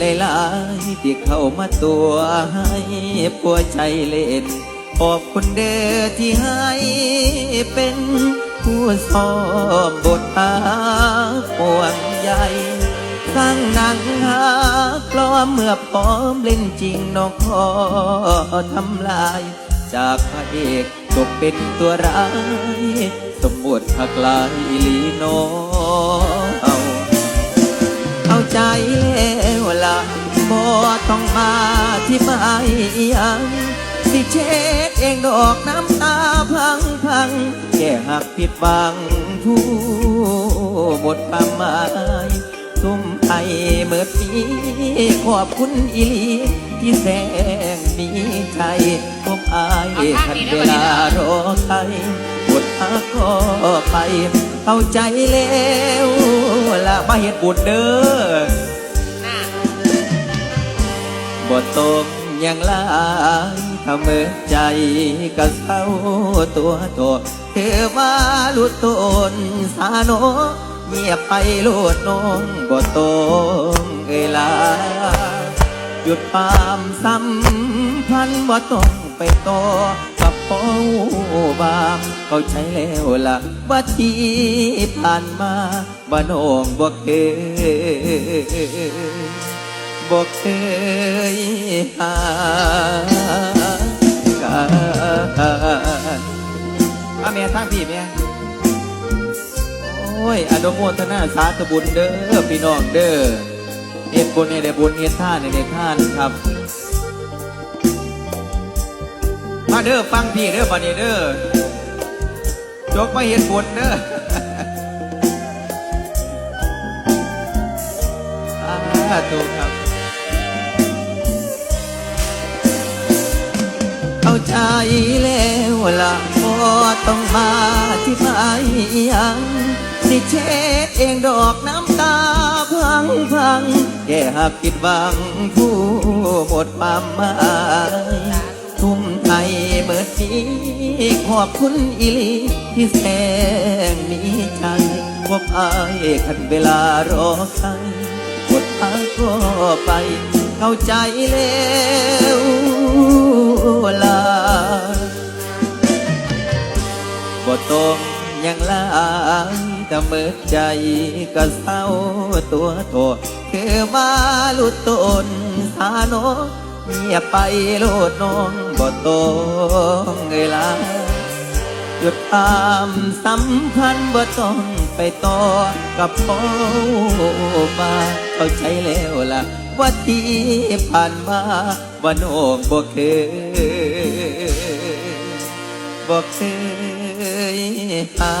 หลายๆที่เข้ามาตัวให้ปัวใจเล่นขอบคุณเด้อที่ให้เป็นผู้สอบบทหาปวงใหญ่สร้างหนังหาปลอมเมื่อพร้อมเล่นจริงน้องขอทำลาย จากพระเอกตกเป็นตัวร้าย สมบทหักลายลีโน ต้องมาที่บายอังสิเช็ดเองดอกน้ำตาพังพังแค่หักผิดหวังผู้หมดความหมายทุ่มไทยเมื่อปีขอบคุณอีลีที่แสงมีใจพบอายทันเวลารอใครกดพักก็ไป เข้าใจแล้วละมาเฮ็ดบุญเด้อ บ่ตกยังลายถ้าเมื่อใจก็เศร้าตัวโตเธอมาลุดตนสาโนเงียบไปโลดน้องบ่ตรงเอยลา หยุดความสัมพันบ่ต้องไปต่อกับพ่อบามเข้าใจแล้วละว่าที่ผ่านมาบ่น้องบ่เคย บอกเคยหากันอาเมียทั้งพี่เมียโอ้ยอนุโมทนาสาธุบุญเด้อพี่น้องเด้อเฮ็ดบุญเนี่ยได้บุญเฮ็ดท่านเนี่ยได้ท่านครับ มาเด้อฟังพี่เด้อบัดนี้เด้อจกมาเฮ็ดบุญเด้อสาธุครับ ใจแล้วละพอต้องมาที่พายยังสิเช็ดเองดอกน้ำตาพังพังแก่หักผิดหวังผู้หมดความหมายทุ่มไทยเบิดนี้ขอบคุณอีลีที่แสงมีใจพบอายขันเวลารอใครกดพักก็ไปเข้าใจแล้ว ลาบ่ต้องยังลายแต่เมื่อใจก็เศร้าตัวโตคือมาลุดตนสาโนเงียบไปโลดน้องบ่ต้องเอยลา หยุดตามสัมพันธ์บ่ต้องไปต่อกับพ่อมาเข้าใจแล้วล่ะ ว่าที่ผ่านมาว่าน้องบ่เคยบ่เคยหา